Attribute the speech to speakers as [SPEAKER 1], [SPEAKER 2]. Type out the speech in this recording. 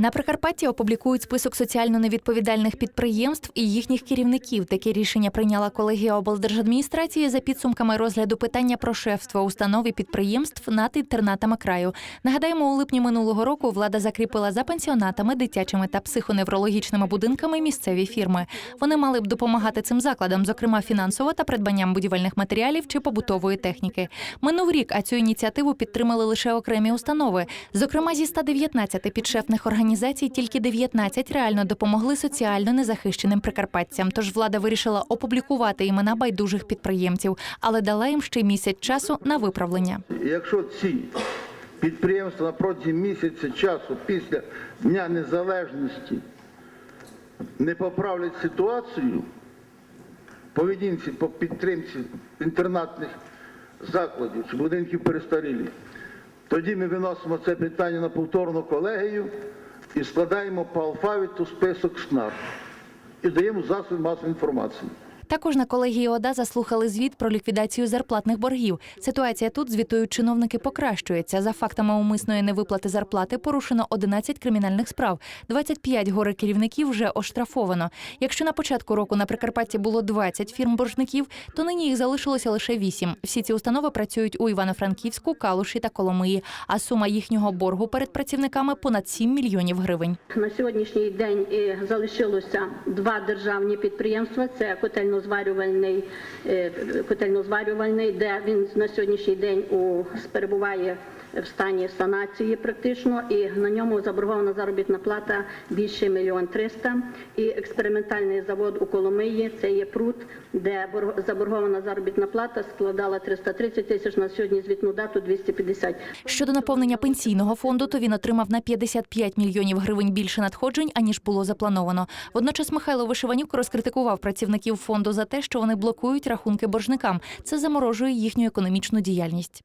[SPEAKER 1] На Прикарпатті опублікують список соціально невідповідальних підприємств і їхніх керівників. Таке рішення прийняла колегія облдержадміністрації за підсумками розгляду питання про шефство установ і підприємств над інтернатами краю. Нагадаємо, у липні минулого року влада закріпила за пенсіонатами, дитячими та психоневрологічними будинками місцеві фірми. Вони мали б допомагати цим закладам, зокрема фінансово та придбанням будівельних матеріалів чи побутової техніки. Минув рік, а цю ініціативу підтримали лише окремі установи. Зокрема, зі 119 підшефних організацій тільки 19 реально допомогли соціально незахищеним прикарпатцям. Тож влада вирішила опублікувати імена байдужих підприємців, але дала їм ще місяць часу на виправлення.
[SPEAKER 2] Якщо ці підприємства протязі місяця часу після Дня Незалежності не поправлять ситуацію поведінці по підтримці інтернатних закладів чи будинків перестарілі, тоді ми виносимо це питання на повторну колегію і складаємо по алфавіту список СНАР і даємо засоби масової інформації.
[SPEAKER 1] Також на колегії ОДА заслухали звіт про ліквідацію зарплатних боргів. Ситуація тут, звітують чиновники, покращується. За фактами умисної невиплати зарплати порушено 11 кримінальних справ. 25 горе керівників вже оштрафовано. Якщо на початку року на Прикарпатті було 20 фірм-боржників, то нині їх залишилося лише 8. Всі ці установи працюють у Івано-Франківську, Калуші та Коломиї. А сума їхнього боргу перед працівниками понад 7 мільйонів гривень.
[SPEAKER 3] На сьогоднішній день е, залишилося два державні підприємства. Це котельнозварювальний, е, котельнозварювальний, де він на сьогоднішній день у, перебуває в стані санації практично, і на ньому заборгована заробітна плата більше мільйон триста. І експериментальний завод у Коломиї, це є пруд, де борг- заборгована заробітна плата складала 330 тисяч, на сьогодні звітну дату 250.
[SPEAKER 1] Щодо наповнення пенсійного фонду, то він отримав на 55 мільйонів гривень більше надходжень, аніж було заплановано. Водночас Михайло Вишиванюк розкритикував працівників фонду за те, що вони блокують рахунки боржникам. Це заморожує їхню економічну діяльність.